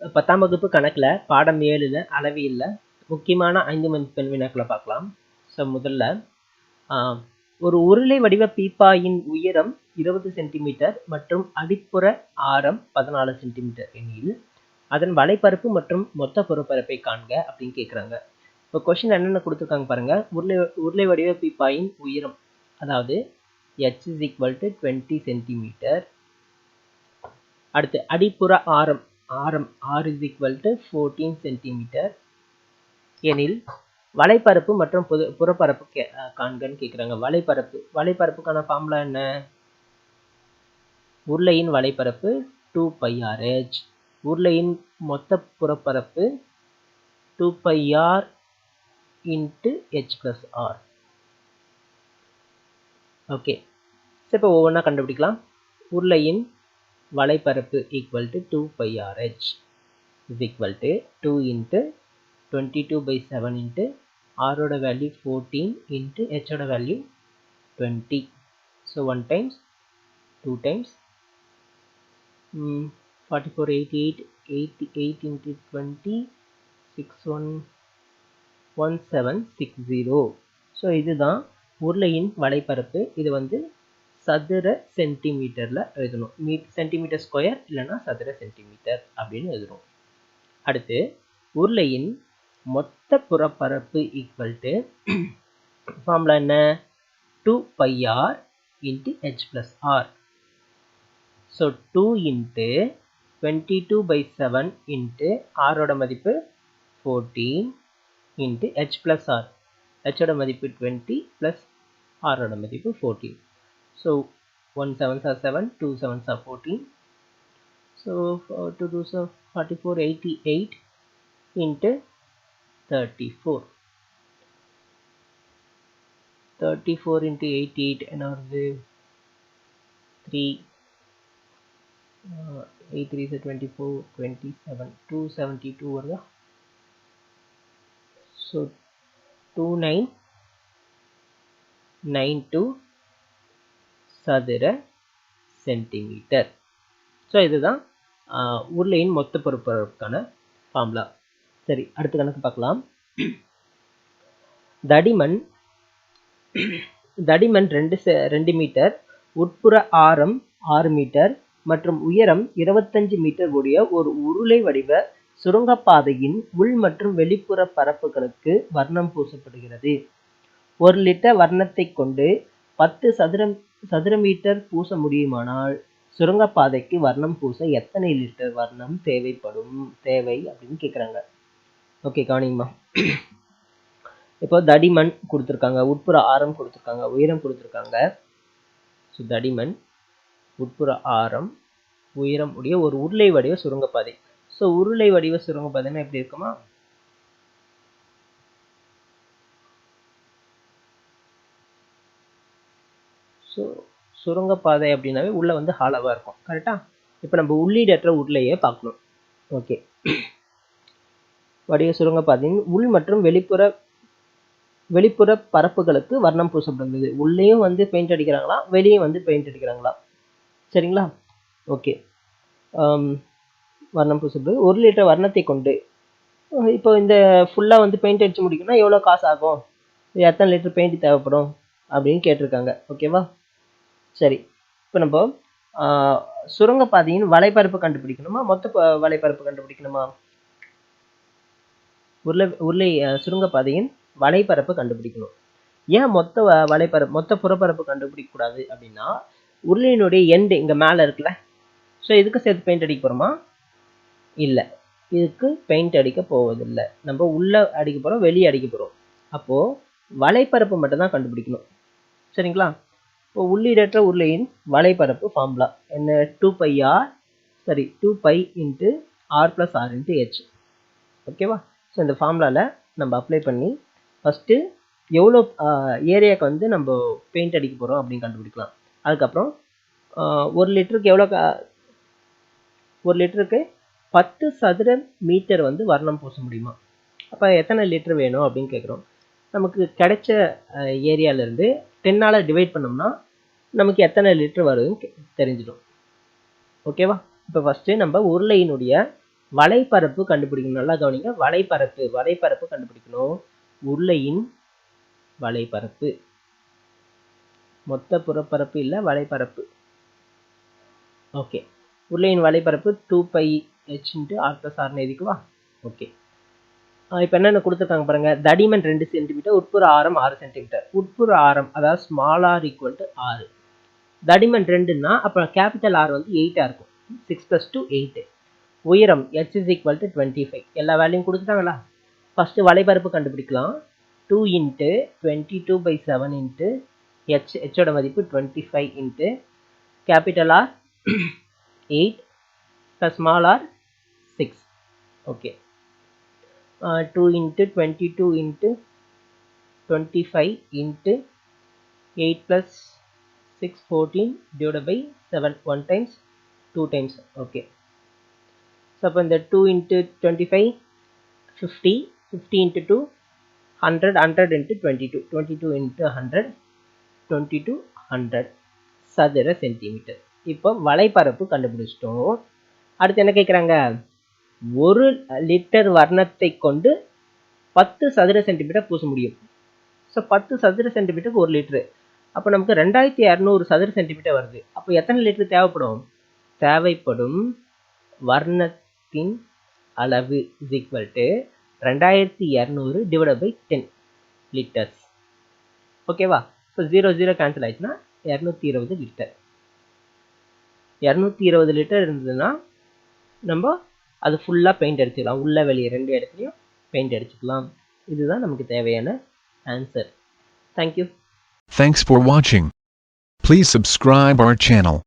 பத்தாம் வகுப்பு கணக்கில் பாடம் ஏழில் அளவியலில் முக்கியமான ஐந்து மதிப்பெண் வினாக்களை பார்க்கலாம். ஸோ முதல்ல ஆஹ், ஒரு உருளை வடிவ பீப்பாயின் உயரம் இருபது சென்டிமீட்டர் மற்றும் அடிப்புற ஆரம் பதினாலு சென்டிமீட்டர் எனில் அதன் வலைப்பரப்பு மற்றும் மொத்த புறப்பரப்பை காண்க அப்படின்னு கேட்குறாங்க இப்போ கொஷின் என்னென்ன கொடுத்துருக்காங்க பாருங்க. உருளை உருளை வடிவ பீப்பாயின் உயரம் அதாவது H is equal to twenty centimetre அடுத்து அடிப்புற ஆரம் ஆரம் R is equal to fourteen centimetre எனில் வலைப்பரப்பு மற்றும் புது புறப்பரப்பு கே காண்கன்னு கேட்குறாங்க வலைப்பரப்பு வலைப்பரப்புக்கான ஃபார்முலா என்ன? உருளையின் வலைப்பரப்பு டூ பை ஆர்ஹெச் உருளையின் மொத்த புறப்பரப்பு two pi R into H plus R okay சரி இப்போ ஒவ்வொன்றா கண்டுபிடிக்கலாம். உருளையின் வலைப்பரப்பு equal to two pi RH is equal to two into twenty two by seven into ஆரோட value fourteen into ஹெச்சோட value twenty so one times two times forty four eighty eight eighty eight into twenty six one one seven six zero so இதுதான் உருளையின் வலைப்பரப்பு. இது வந்து சதுர சென்டிமீட்டரில் எழுதணும். Me centimetre square இல்லைனா சதுர centimetre அப்படின்னு எழுதணும் அடுத்து உருளையின் மொத்த புறப்பரப்பு ஈக்குவல் டு ஃபார்முலா என்ன? Two pi R into H plus R so two into twenty two by seven into ஆரோட மதிப்பு fourteen into H plus R ஹெச்சோட மதிப்பு டுவெண்ட்டி ப்ளஸ் ஆரோட மதிப்பு fourteen so one sevens are seven two sevens are fourteen so two two sir forty four eighty eight into thirty four thirty four into eighty eight என்ன வருது three eight three sir twenty four twenty seven two seventy two வருதா so two nine nine two சதுர centimetre so இதுதான் ஆஹ், உருளையின் மொத்த பொறுப்பதற்கான formula சரி அடுத்த கணக்கு பார்க்கலாம். தடிமன் தடிமன் ரெண்டு ரெண்டு மீட்டர் உட்புற ஆரம் ஆறு மீட்டர் மற்றும் உயரம் இருபத்தஞ்சு மீட்டர் உடைய ஒரு உருளை வடிவ சுரங்கப்பாதையின் உள் மற்றும் வெளிப்புற பரப்புகளுக்கு வர்ணம் பூசப்படுகிறது. ஒரு லிட்டர் வர்ணத்தை கொண்டு பத்து சதுரம் சதுர மீட்டர் பூச முடியுமானால் சுரங்கப்பாதைக்கு வர்ணம் பூச எத்தனை லிட்டர் வர்ணம் தேவைப்படும்? தேவை அப்படின்னு கேட்குறாங்க ஓகே கவனிங்கம்மா இப்போ தடிமண் கொடுத்துருக்காங்க உட்புற ஆரம் கொடுத்துருக்காங்க உயரம் கொடுத்துருக்காங்க. ஸோ தடிமண் உட்புற ஆரம் உயரம் உடைய ஒரு உருளை வடிவ சுரங்கப்பாதை. ஸோ உருளை வடிவ சுரங்கப்பாதைன்னா எப்படி இருக்குமா? சு சுரங்கப்பாதை அப்படின்னாவே உள்ளே வந்து ஹாலவாக இருக்கும். கரெக்டாக இப்போ நம்ம உள்ளீடற்ற உள்ளேயே பார்க்கணும். ஓகே வடிவ சுரங்கப்பாதையின் உள் மற்றும் வெளிப்புற வெளிப்புற பரப்புகளுக்கு வர்ணம் பூசப்படுகிறது. உள்ளேயும் வந்து பெயிண்ட் அடிக்கிறாங்களா? வெளியே வந்து பெயிண்ட் அடிக்கிறாங்களா? சரிங்களா? ஓகே வர்ணம் பூசப்படுது ஒரு லிட்டர் வர்ணத்தை கொண்டு இப்போ இந்த ஃபுல்லாக வந்து பெயிண்ட் அடித்து முடிக்கணும்னா எவ்வளோ காசு ஆகும்? எத்தனை லிட்டர் பெயிண்ட் தேவைப்படும்? அப்படின்னு கேட்டிருக்காங்க. ஓகேவா சரி. இப்போ நம்ம சுரங்கப்பாதையின் வலைப்பரப்பு கண்டுபிடிக்கணுமா? மொத்த ப- வலைப்பரப்பு கண்டுபிடிக்கணுமா? உருளை உருளை சுரங்கப்பாதையின் வலைப்பரப்பு கண்டுபிடிக்கணும். ஏன் மொத்த வ- வலைப்பரப்பு மொத்த புறப்பரப்பு கண்டுபிடிக்கக்கூடாது அப்படின்னா உருளையினுடைய எண்டு இங்கே மேலே இருக்குல்ல? ஸோ இதுக்கு சேர்த்து பெயிண்ட் அடிக்க போகிறோமா இல்லை. இதுக்கு பெயிண்ட் அடிக்க போவதில்லை. நம்ம உள்ளே அடிக்க போகிறோம் வெளியே அடிக்க போகிறோம் அப்போது வலைப்பரப்பு மட்டும்தான் கண்டுபிடிக்கணும். சரிங்களா? இப்போ உள்ளீடற்ற உருளையின் வலைப்பரப்பு ஃபார்முலா என்ன? Two pi R sorry two pi into R plus R into H ஓகேவா ஸோ இந்த ஃபார்முலாவில் நம்ம அப்ளை பண்ணி ஃபஸ்ட்டு எவ்வளோ ஏரியாவுக்கு வந்து நம்ம பெயிண்ட் அடிக்க போகிறோம் அப்படின்னு கண்டுபிடிக்கலாம். அதுக்கப்புறம் ஒரு லிட்டருக்கு எவ்வளோ கா- ஒரு லிட்டருக்கு பத்து சதுர மீட்டர் வந்து வர்ணம் பூச முடியுமா? அப்போ எத்தனை லிட்டர் வேணும் அப்படின்னு கேட்குறோம் நமக்கு கிடைச்ச ஏரியாவிலேருந்து டென்னால் டிவைட் பண்ணோம்னா நமக்கு எத்தனை லிட்டர் வருதுன்னு தெரிஞ்சிடும். ஓகேவா இப்போ ஃபஸ்ட்டு நம்ம உருளையினுடைய வலைப்பரப்பு கண்டுபிடிக்கணும். நல்லா கவனிங்க. வலைப்பரப்பு வலைப்பரப்பு கண்டுபிடிக்கணும். உருளையின் வலைப்பரப்பு. மொத்த புறப்பரப்பு இல்லை வலைப்பரப்பு. ஓகே உருளையின் வலைப்பரப்பு two pi H into R plus ஆர்னு okay இப்போ என்னென்ன கொடுத்துருக்காங்க பாருங்க. தடிமன் ரெண்டு சென்டிமீட்டர் உட்புற ஆரம் ஆறு சென்டிமீட்டர் உட்புற ஆரம் அதாவது ஸ்மால் ஆர் ஈக்குவல் டு ஆறு தடிமன் ரெண்டுன்னா அப்புறம் கேபிட்டல் ஆர் வந்து எயிட்டாக இருக்கும். சிக்ஸ் ப்ளஸ் டூ எயிட்டு உயரம் H is equal to twenty five எல்லா வேலையும் கொடுத்துட்டாங்களா? ஃபஸ்ட்டு வலைபரப்பு கண்டுபிடிக்கலாம். Two into twenty two by seven into H ஹெச்சோட மதிப்பு twenty five into capital R eight plus small R six okay two into twenty two into twenty five into eight plus six fourteen divide by seven one times two times okay so அப்போ இந்த two into twenty five fifty fifty into two hundred hundred into twenty two twenty two into hundred twenty two hundred சதுர centimetre இப்போ வலைப்பரப்பு கண்டுபிடிச்சிட்டோம். அடுத்து என்ன கேட்குறாங்க ஒரு லிட்டர் வர்ணத்தை கொண்டு பத்து சதுர சென்டிமீட்டர் பூச முடியும். ஸோ பத்து சதுர சென்டிமீட்டருக்கு ஒரு லிட்ரு அப்போ நமக்கு ரெண்டாயிரத்தி இரநூறு சதுர சென்டிமீட்டர் வருது. அப்போ எத்தனை லிட்டர் தேவைப்படும்? தேவைப்படும் வர்ணத்தின் அளவு இஸ் ஈக்குவல் டு ரெண்டாயிரத்தி இரநூறு டிவைட் பை டென் லிட்டர்ஸ் ஓகேவா ஸோ ஜீரோ ஜீரோ கேன்சல் ஆயிடுச்சுன்னா இரநூத்தி இருபது லிட்டர் இரநூத்தி இருபது லிட்டர் இருந்ததுன்னா நம்ம அது ஃபுல்லாக பெயிண்ட் அடிச்சுக்கலாம். உள்ள வெளியே ரெண்டு இடத்துலையும் பெயிண்ட் அடிச்சுக்கலாம். இதுதான் நமக்கு தேவையான answer thank you thanks for வாட்சிங் ப்ளீஸ் சப்ஸ்கிரைப் அவர் சேனல்